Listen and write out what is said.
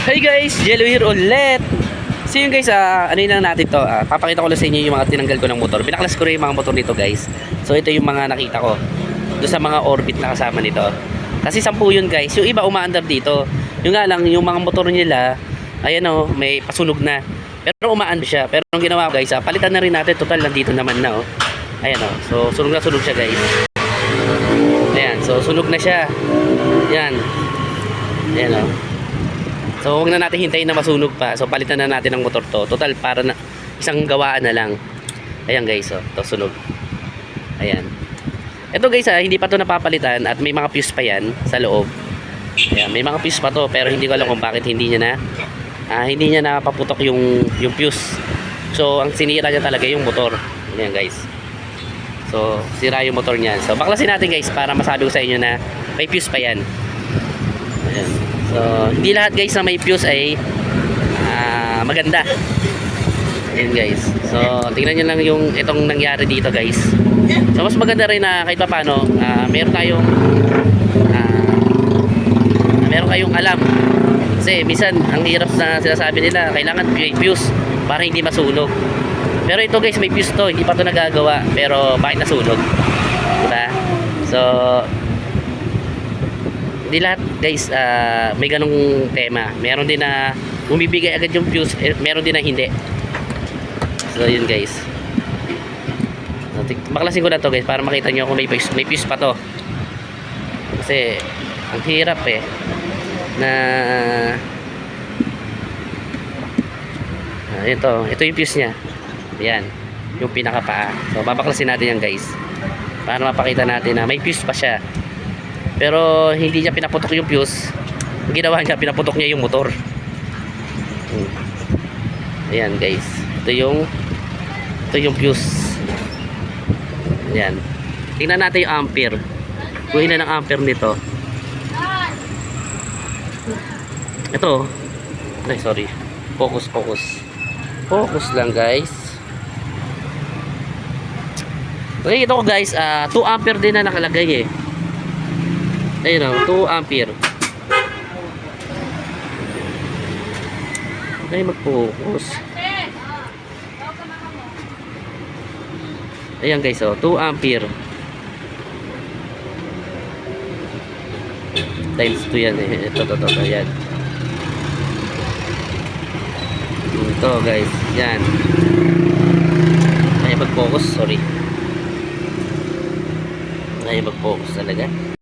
Hey guys, Jello here ulit. So yun guys, ah, ano yun lang natin to, ah, papakita ko lang sa inyo yung mga tinanggal ko ng motor. Pinaklas ko rin yung mga motor nito guys. So ito yung mga nakita ko. Doon sa mga orbit na kasama nito. Kasi sampu yun guys. Yung iba umaandar dito. Yung nga lang, yung mga motor nila, ayan o, may pasunog na. Pero umaan siya. Pero ang ginawa ko guys, ah, palitan na rin natin. Total, nandito naman na oh. Ayan o. So sunog na sunog siya guys. Ayan, so sunog na siya. Yan. Ayan o. So huwag na natin hintayin na masunog pa. So palitan na natin ang motor to. Total para na isang gawaan na lang. Ayan guys, oh, to sunog. Ayan. Ito guys, ah, hindi pa to napapalitan at may mga fuse pa yan sa loob. Ayan, may mga fuse pa to pero hindi ko alam kung bakit hindi niya na ah, hindi niya napaputok yung yung fuse. So ang sinira niya talaga yung motor. Ayan guys. So sira yung motor niyan. So baklasin natin guys para masabi ko sa inyo na may fuse pa yan. Ayan. So, hindi lahat guys na may fuse ay ah, maganda. Ayan guys. So, tingnan nyo lang yung itong nangyari dito guys. So, mas maganda rin na kahit pa paano, ah, meron tayong ah, meron kayong alam. Kasi minsan, ang hirap na sinasabi nila, kailangan fuse para hindi masunog. Pero ito guys, may fuse to, hindi pa to nagagawa. Pero bakit nasunog? Diba? So, hindi lahat guys ah, may ganong tema. Meron din na bumibigay agad yung fuse eh, meron din na hindi. So yun guys. So, baklasin ko na to guys para makita nyo kung may fuse, may fuse pa to. Kasi ang hirap eh na ah, ito ito yung fuse nya yan yung pinakapaa. So babaklasin natin yan guys. Para mapakita natin na may fuse pa siya pero hindi niya pinaputok yung fuse. Ang ginawa niya, pinaputok niya yung motor. Ayan guys. Ito yung ito yung fuse. Ayan. Tingnan natin yung ampere. Kung ilan ang ampere nito. Ito. Ay, sorry. Focus, focus. Focus lang guys. Ito ko guys, ah 2 ampere din na nakalagay eh. Ayun o, 2 ampere. Ay, mag-focus. Ayan guys, oh, 2 ampere. Times 2 yan eh. Ito, ito, ito, yan. Ito guys, yan. Ay, mag-focus, sorry. Ay, mag-focus talaga.